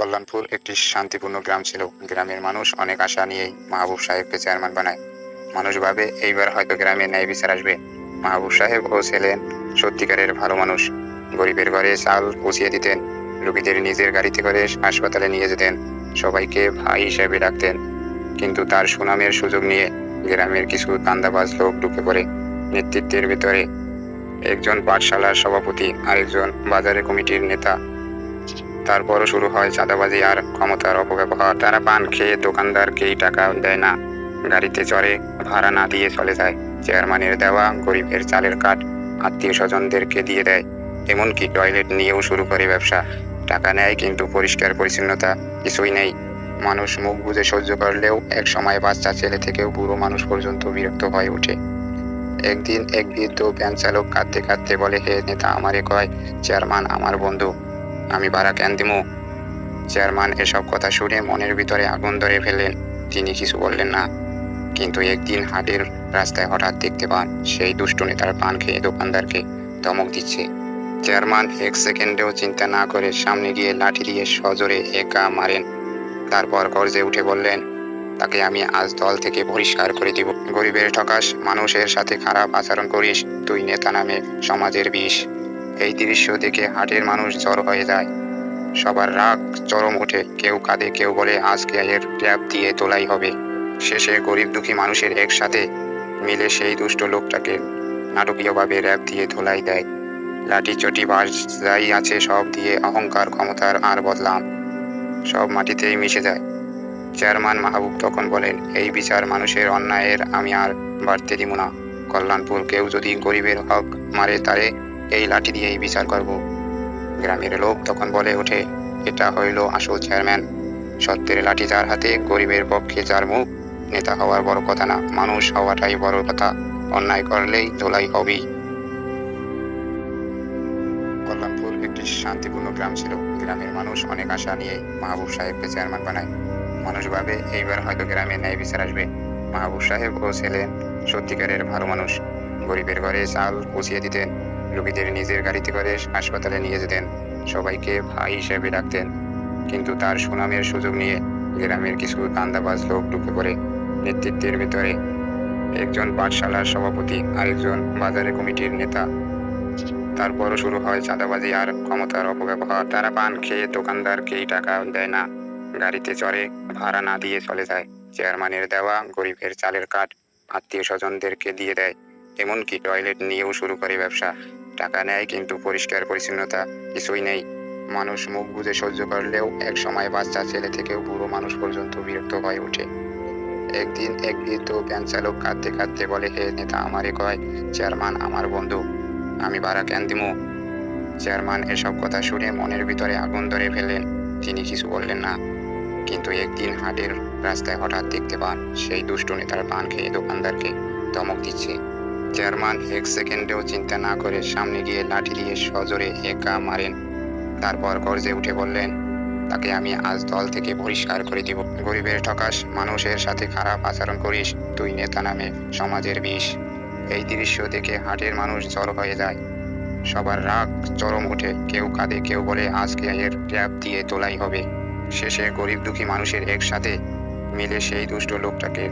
কল্যাণপুর একটি শান্তিপূর্ণ গ্রাম ছিল। গ্রামের মানুষ অনেক আশা নিয়েই মাহবুব সাহেবকে চেয়ারম্যান বানায়। মানুষ ভাবে, এইবার হয়তো গ্রামে ন্যায় বিচার আসবে। মাহবুব সাহেব ও ছিলেন সত্যিকারের ভালো মানুষ। গরিবের ঘরে চাল পৌঁছিয়ে দিতেন, রোগীদের নিজের গাড়িতে করে হাসপাতালে নিয়ে যেতেন, সবাইকে ভাই হিসেবে ডাকতেন। কিন্তু তার সুনামের সুযোগ নিয়ে গ্রামের কিছু দান্দাবাজ লোক ঢুকে পড়ে নেতৃত্বের ভেতরে। একজন পাঠশালার সভাপতি, আরেকজন বাজারে কমিটির নেতা। তারপরও শুরু হয় চাঁদাবাজি আর ক্ষমতার অপব্যবহার। তারা পান খেয়ে দোকানদারকেই টাকা দেয় না। গাড়িতে চড়ে, ভাড়া না দিয়ে চলে যায়। চেয়ারম্যানের দেওয়া গরিবের চালের কাঠ আত্মীয় স্বজনদেরকে দিয়ে দেয়। এমনকি টয়লেট নিয়েও শুরু করে ব্যবসা। টাকা নেয় কিন্তু পরিষ্কার পরিচ্ছন্নতা কিছুই নেই। মানুষ মুখ বুজে সহ্য করলেও এক সময় বাচ্চা ছেলে থেকেও বুড়ো মানুষ পর্যন্ত বিরক্ত হয়ে ওঠে। একদিন এক বৃদ্ধ ভ্যান চালক কাঁদতে কাঁদতে বলে, হে নেতা আমারে কয়, চেয়ারম্যান আমার বন্ধু। আমি ভাড়া কেন দিমু। চেয়ারম্যান, এসব কথা শুনে মনের ভিতরে আগুন ধরে ফেললেন। তিনি কিছু বললেন না। কিন্তু একদিন হাটের রাস্তায় হঠাৎ দেখতে পান, সেই দুষ্টু নেতার পান খেয়ে দোকানদারকে ধমক দিচ্ছে। চেয়ারম্যান এক সেকেন্ডেও চিন্তা না করে সামনে গিয়ে লাঠি দিয়ে সজোরে একা মারেন। তারপর গর্জে উঠে বললেন, তাকে আমি আজ দল থেকে পরিষ্কার করে দিব। গরিবের ঠকাস, মানুষের সাথে খারাপ আচরণ করিস। তুই নেতা নামে সমাজের বিষ। এই দৃশ্য দেখে হাটের মানুষ জড় হয়ে যায়। সবার রাগ চরম ওঠে। কেউ কাঁদে, কেউ বলে, আজকে এর ট্যাপ দিয়ে তোলাই হবে। শেষে গরিব দুঃখী মানুষের একসাথে মিলে সেই দুষ্ট লোকটাকে নাটকীয়ভাবে র্যাপ দিয়ে ধোলাই দেয়। লাঠি চটি বাস যাই আছে, সব দিয়ে অহংকার ক্ষমতার আর বদলাম। সব মাটিতেই মিশে যায়। চেয়ারম্যান মাহবুব তখন বলেন, এই বিচার মানুষের অন্যায়ের, আমি আর বাড়তে দিব না। কল্যাণপুর কেউ যদি গরিবের হক মারে তারে এই লাঠি দিয়েই বিচার করব। গ্রামের লোক তখন বলে ওঠে, এটা হইল আসল চেয়ারম্যান। সত্যের লাঠি যার হাতে, গরিবের পক্ষে যার মুখ, নেতা হওয়ার বড় কথা না, মানুষ হওয়াটাই বড় কথা। অন্যায় করলেই ধোলাই হবেই। কল্যাণপুর একটি শান্তিপূর্ণ গ্রাম ছিল। গ্রামের মানুষ অনেক আশা নিয়ে মাহবুব সাহেবকে চেয়ারম্যান বানায়। মানুষ ভাবে, এইবার হয়তো গ্রামে ন্যায় বিচার আসবে। মাহবুব সাহেব ও ছিলেন সত্যিকারের ভালো মানুষ। গরিবের ঘরে চাল পৌঁছিয়ে দিতেন। রোগীদের নিজের গাড়িতে করে হাসপাতালে নিয়ে যেতেন। সবাইকে ভাই হিসেবে ডাকতেন। কিন্তু তার সুনামের সুযোগ নিয়ে গ্রামের কিছু দান্দাবাজ লোক ঢুকে পড়ে নেতৃত্বের ভিতরে। একজন পাঠশালার সভাপতি, আরেকজন বাজারে কমিটির নেতা। তারপরও শুরু হয় চাঁদাবাজি আর ক্ষমতার অপব্যবহার। তারা পান খেয়ে দোকানদারকেই টাকা দেয় না। গাড়িতে চড়ে ভাড়া না দিয়ে চলে যায়। চেয়ারম্যানের দেওয়া গরিবের চালের কাঠ আত্মীয় স্বজনদেরকে দিয়ে দেয়। এমনকি টয়লেট নিয়েও শুরু করে ব্যবসা। টাকা নেয়, কিন্তু পরিষ্কার পরিচ্ছন্নতা কিছুই নেই। মানুষ মুখ বুঝে সহ্য করলেও এক সময় বাচ্চা ছেলে থেকেও বুড়ো মানুষ পর্যন্ত বিরক্ত হয়ে ওঠে। একদিন এক বৃদ্ধ ভ্যান চালক কাঁদতে কাঁদতে বলে, হে নেতা, আমারে কয়, চেয়ারম্যান আমার বন্ধু, আমি ভাড়া কেন দিমু? চেয়ারম্যান এসব কথা শুনে মনের ভিতরে আগুন ধরে ফেললেন। তিনি কিছু বললেন না, কিন্তু একদিন হাটের রাস্তায় হঠাৎ দেখতে পান, সেই দুষ্টু নেতার পান খেয়ে দোকানদারকে ধমক দিচ্ছে। চেয়ারম্যান এক সেকেন্ডেও চিন্তা না করে সামনে গিয়ে লাঠি দিয়ে সজোরে একা মারেন। তারপর গর্জে উঠে বললেন, তাকে আমি আজ দল থেকে পরিষ্কার করে দিব। গরিবের ঠকাস, মানুষের সাথে খারাপ আচরণ করিস, তুই নেতা নামে সমাজের বিষ। এই দৃশ্য দেখে হাটের মানুষ জড়ো হয়ে যায়। সবার রাগ চরম ওঠে। কেউ কাঁদে, কেউ বলে, আজকে এর ট্যাপ দিয়ে তোলাই হবে। শেষে গরিব দুঃখী মানুষের একসাথে মিলে সেই দুষ্ট লোকটাকে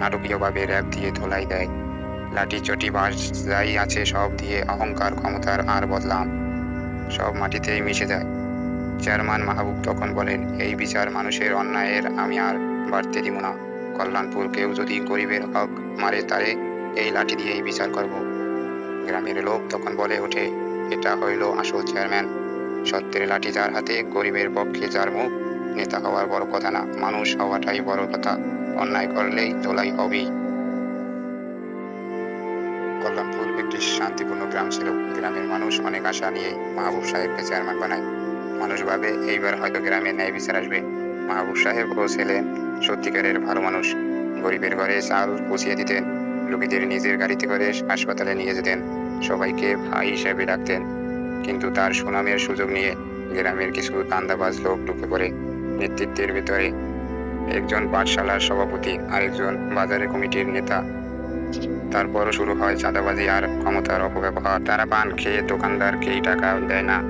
নাটকীয়ভাবে র্যাপ দিয়ে ধোলাই দেয়। লাঠি, চটি বাস যাই আছে সব দিয়ে অহংকার ক্ষমতার আর বদলাম। সব মাটিতেই মিশে যায়। চেয়ারম্যান মাহবুব তখন বলেন, এই বিচার মানুষের অন্যায়ের, আমি আর বাড়তে দিব না। কল্যাণপুর কেউ যদি গরিবের হক মারে তারে এই লাঠি দিয়েই বিচার করব। গ্রামের লোক তখন বলে ওঠে, এটা হইল আসল চেয়ারম্যান। সত্যের লাঠি যার হাতে, গরিবের পক্ষে যার মুখ, নেতা হওয়ার বড় কথা না। মানুষ হওয়াটাই বড় কথা। অন্যায় করলেই ধোলাই হবেই। কল্যাণপুর একটি শান্তিপূর্ণ গ্রাম ছিল। গ্রামের মানুষ অনেক আশা নিয়ে মাহবুব সাহেবকে চেয়ারম্যান বানায়। মানুষ ভাবে, এইবার হয়তো গ্রামে ন্যায় বিচার আসবে। মাহবুব সাহেব ও ছিলেন সত্যিকারের ভালো মানুষ। গরিবের ঘরে চাল পৌঁছিয়ে দিতেন রোগীদের নিজের গাড়িতে করে হাসপাতালে নিয়ে যেতেন, সবাইকে ভাই হিসেবে ডাকতেন। কিন্তু তার সুনামের সুযোগ নিয়ে গ্রামের কিছু দান্দাবাজ লোক ঢুকে পড়ে নেতৃত্বের ভিতরে। একজন পাঠশালার সভাপতি, আরেকজন বাজারে কমিটির নেতা। তারপরও শুরু হয় চাঁদাবাজি আর ক্ষমতার অপব্যবহার। তারা পান, খেয়ে, দোকানদারকেই টাকা দেয় না।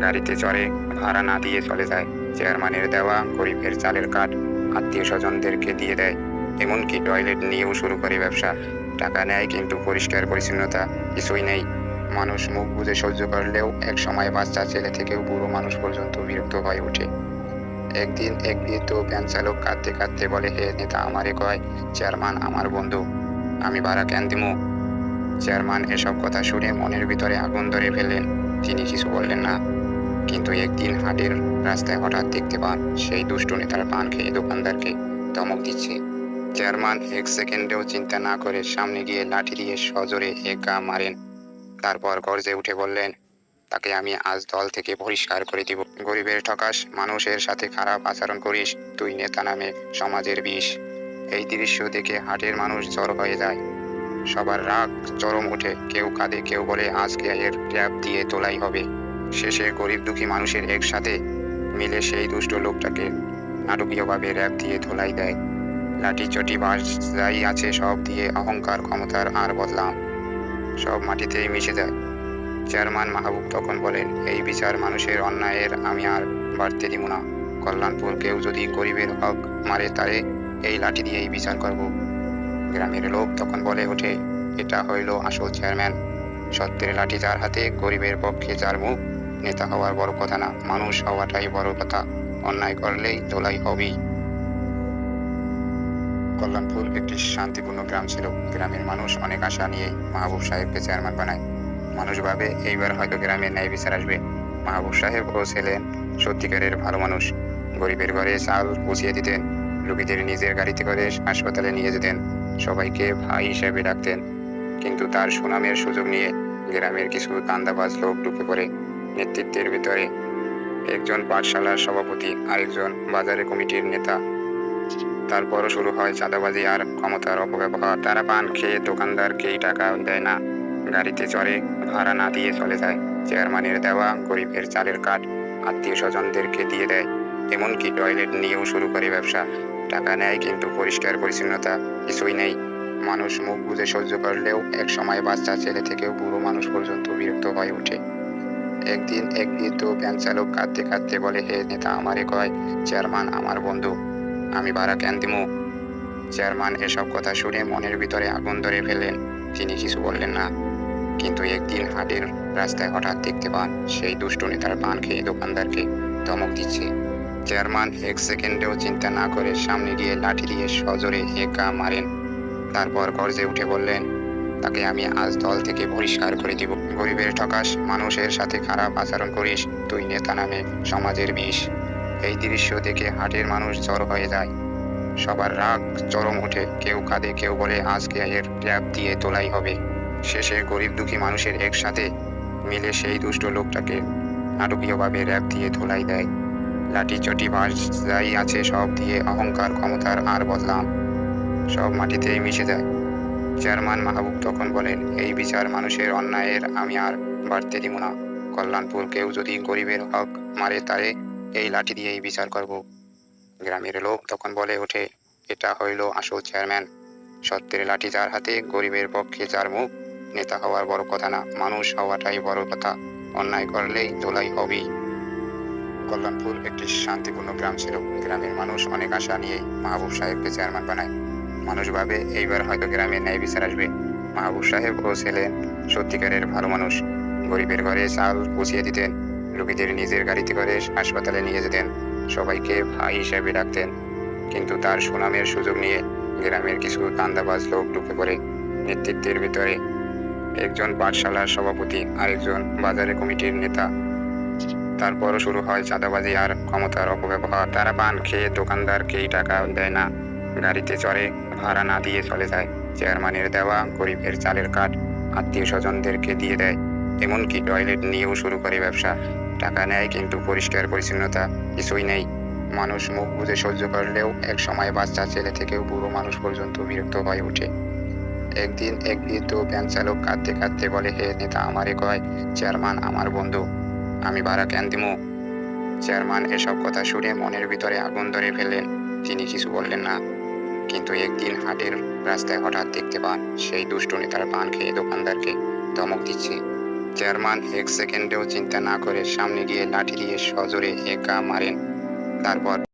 গাড়িতে চড়ে, ভাড়া না দিয়ে চলে যায়। চেয়ারম্যানের দেওয়া গরিবের চালের কাঠ আত্মীয় স্বজনদেরকে দিয়ে দেয়। এমনকি টয়লেট নিয়েও শুরু করে ব্যবসা। টাকা নেয় কিন্তু পরিষ্কার পরিচ্ছন্নতা কিছুই নেই। মানুষ মুখ বুঝে সহ্য করলেও এক সময় বাচ্চা ছেলে থেকেও বুড়ো মানুষ পর্যন্ত বিরক্ত হয়ে ওঠে। একদিন এক বৃদ্ধ ভ্যান চালক কাঁদতে কাঁদতে বলে, হে নেতা, আমারে কয়, চেয়ারম্যান আমার বন্ধু। আমি ভাড়া কেন দিমু। চেয়ারম্যান, এসব কথা শুনে মনের ভিতরে আগুন ধরে ফেললেন। তিনি কিছু বললেন না। কিন্তু একদিন হাটের রাস্তায় হঠাৎ দেখতে পান, সেই দুষ্টু নেতার পান খেয়ে দোকানদারকে ধমক দিচ্ছে। চেয়ারম্যান এক সেকেন্ডেও চিন্তা না করে সামনে গিয়ে লাঠি দিয়ে সজোরে এক গা মারেন। তারপর গর্জে উঠে বললেন, তাকে আমি আজ দল থেকে পরিষ্কার করে দিব। গরিবের ঠকাস, মানুষের সাথে খারাপ আচরণ করিস। তুই নেতা নামে সমাজের বিষ। এই দৃশ্য দেখে হাটের মানুষ জড় হয়ে যায়। সবার রাগ চরম ওঠে। কেউ কাঁদে, কেউ বলে, আজকে এর ট্যাপ দিয়ে তোলাই হবে। শেষে গরিব দুঃখী মানুষের একসাথে মিলে সেই দুষ্ট লোকটাকে নাটকীয়ভাবে র্যাপ দিয়ে ধোলাই দেয়। লাঠি, চটি বাস যাই আছে, সব দিয়ে অহংকার ক্ষমতার আর বদলাম সব মাটিতেই মিশে যায়। চেয়ারম্যান মাহবুব তখন বলেন, এই বিচার মানুষের অন্যায়ের আমি আর বাড়তে দিব না। কল্যাণপুর কেউ যদি গরিবের হক মারে তারে এই লাঠি দিয়েই বিচার করব। গ্রামের লোক তখন বলে ওঠে, এটা হইল আসল চেয়ারম্যান। সত্যের লাঠি যার হাতে, গরিবের পক্ষে যার মুখ, নেতা হওয়ার বড় কথা না, মানুষ হওয়াটাই বড় কথা। অন্যায় করলেই ধোলাই হবেই। কল্যাণপুর একটি শান্তিপূর্ণ গ্রাম ছিল। গ্রামের মানুষ অনেক আশা নিয়ে মাহবুব সাহেবকে চেয়ারম্যান বানায়। মানুষ ভাবে, এইবার হয়তো গ্রামে ন্যায় বিচার আসবে। মাহবুব সাহেব ও ছিলেন সত্যিকারের ভালো মানুষ। গরিবের ঘরে চাল পৌঁছিয়ে দিতেন। রোগীদের নিজের গাড়িতে করে হাসপাতালে নিয়ে যেতেন। সবাইকে ভাই হিসেবে ডাকতেন। কিন্তু তার সুনামের সুযোগ নিয়ে গ্রামের কিছু দান্দাবাজ লোক ঢুকে পড়ে নেতৃত্বের ভিতরে। একজন পাঠশালার সভাপতি, আরেকজন বাজারে কমিটির নেতা। তারপরও শুরু হয় চাঁদাবাজি আর ক্ষমতার অপব্যবহার। তারা পান খেয়ে দোকানদারকেই টাকা দেয় না। গাড়িতে চড়ে ভাড়া না দিয়ে চলে যায়। চেয়ারম্যানের দেওয়া গরিবের চালের কাঠ আত্মীয় স্বজনদেরকে দিয়ে দেয়। এমনকি টয়লেট নিয়েও শুরু করে ব্যবসা। টাকা নেয় কিন্তু পরিষ্কার পরিচ্ছন্নতা কিছুই নেই। মানুষ মুখ বুঝে সহ্য করলেও এক সময় বাচ্চা ছেলে থেকেও বুড়ো মানুষ পর্যন্ত বিরক্ত হয়ে ওঠে। একদিন এক বৃদ্ধ ভ্যান চালক কাঁদতে কাঁদতে বলে, হে নেতা আমারে কয়, চেয়ারম্যান আমার বন্ধু, আমি ভাড়া কেন দিমু? চেয়ারম্যান এসব কথা শুনে মনের ভিতরে আগুন ধরে ফেললেন। তিনি কিছু বললেন না। কিন্তু একদিন হাটের রাস্তায় হঠাৎ দেখতে পান, সেই দুষ্টু নেতার পান খেয়ে দোকানদারকে ধমক দিচ্ছে। চেয়ারম্যান, এক সেকেন্ডেও চিন্তা না করে সামনে গিয়ে লাঠি দিয়ে সজোরে এক মারেন। তারপর গর্জে উঠে বললেন, তাকে আমি আজ দল থেকে পরিষ্কার করে দিব। গরিবের ঠকাস, মানুষের সাথে খারাপ আচরণ করিস, তুই নেতা নামে সমাজের বিষ। এই দৃশ্য দেখে হাটের মানুষ জড় হয়ে যায়। সবার রাগ চরম ওঠে। কেউ কাঁদে, কেউ বলে, আজকে এর ট্যাপ দিয়ে তোলাই হবে। শেষে গরিব দুঃখী মানুষের একসাথে মিলে সেই দুষ্ট লোকটাকে নাটকীয়ভাবে র্যাপ দিয়ে ধোলাই দেয়। লাঠি, চটি বাস যাই আছে, সব দিয়ে অহংকার, ক্ষমতার আর বদলাম। সব মাটিতেই মিশে যায়। চেয়ারম্যান মাহবুব তখন বলেন, এই বিচার মানুষের অন্যায়ের, আমি আর বাড়তে দিব না। কল্যাণপুর কেউ যদি গরিবের হক মারে, তারে এই লাঠি দিয়েই বিচার করব। গ্রামের লোক তখন বলে ওঠে, এটা হইল আসল চেয়ারম্যান। সত্যের লাঠি যার হাতে, গরিবের পক্ষে যার মুখ, নেতা হওয়ার বড় কথা না। মানুষ হওয়াটাই বড় কথা। অন্যায় করলেই ধোলাই হবেই। কল্যাণপুর একটি শান্তিপূর্ণ গ্রাম ছিল। গ্রামের মানুষ অনেক আশা নিয়ে মাহবুব সাহেবকে চেয়ারম্যান বানায়। মানুষ ভাবে, এইবার হয়তো গ্রামে ন্যায় বিচার আসবে। মাহবুব সাহেব ও ছিলেন সত্যিকারের ভালো মানুষ। গরিবের ঘরে চাল পৌঁছিয়ে দিতেন, রোগীদের নিজের গাড়িতে করে হাসপাতালে নিয়ে যেতেন, সবাইকে ভাই হিসেবে ডাকতেন। কিন্তু তার সুনামের সুযোগ নিয়ে গ্রামের কিছু দান্দাবাজ লোক ঢুকে পড়ে নেতৃত্বের ভিতরে। একজন পাঠশালার সভাপতি, আরেকজন বাজারে কমিটির নেতা। তারপরও শুরু হয় চাঁদাবাজি আর ক্ষমতার অপব্যবহার। তারা পান, খেয়ে দোকানদারকেই টাকা দেয় না। গাড়িতে চড়ে, ভাড়া না দিয়ে চলে যায়। চেয়ারম্যানের দেওয়া গরিবের চালের কাঠ আত্মীয় স্বজনদেরকে দিয়ে দেয়। এমনকি টয়লেট নিয়েও শুরু করে ব্যবসা। টাকা নেয় কিন্তু পরিষ্কার পরিচ্ছন্নতা কিছুই নেই। মানুষ মুখ বুঝে সহ্য করলেও এক সময় বাচ্চা ছেলে থেকেও বুড়ো মানুষ পর্যন্ত বিরক্ত হয়ে ওঠে। একদিন এক বৃদ্ধ ভ্যান চালক কাঁদতে কাঁদতে বলে, হে নেতা আমারে কয়, চেয়ারম্যান আমার বন্ধু। আমি ভাড়া কেন চেয়ারম্যান, এসব কথা শুনে মনের ভিতরে আগুন ধরে ফেললেন। তিনি কিছু বললেন না। কিন্তু একদিন হাটের রাস্তায় হঠাৎ দেখতে পান, সেই দুষ্ট নেতার পান খেয়ে দোকানদারকে ধমক দিচ্ছে। চেয়ারম্যান এক সেকেন্ডেও চিন্তা না করে সামনে গিয়ে লাঠি দিয়ে সজোরে একা মারেন। তারপর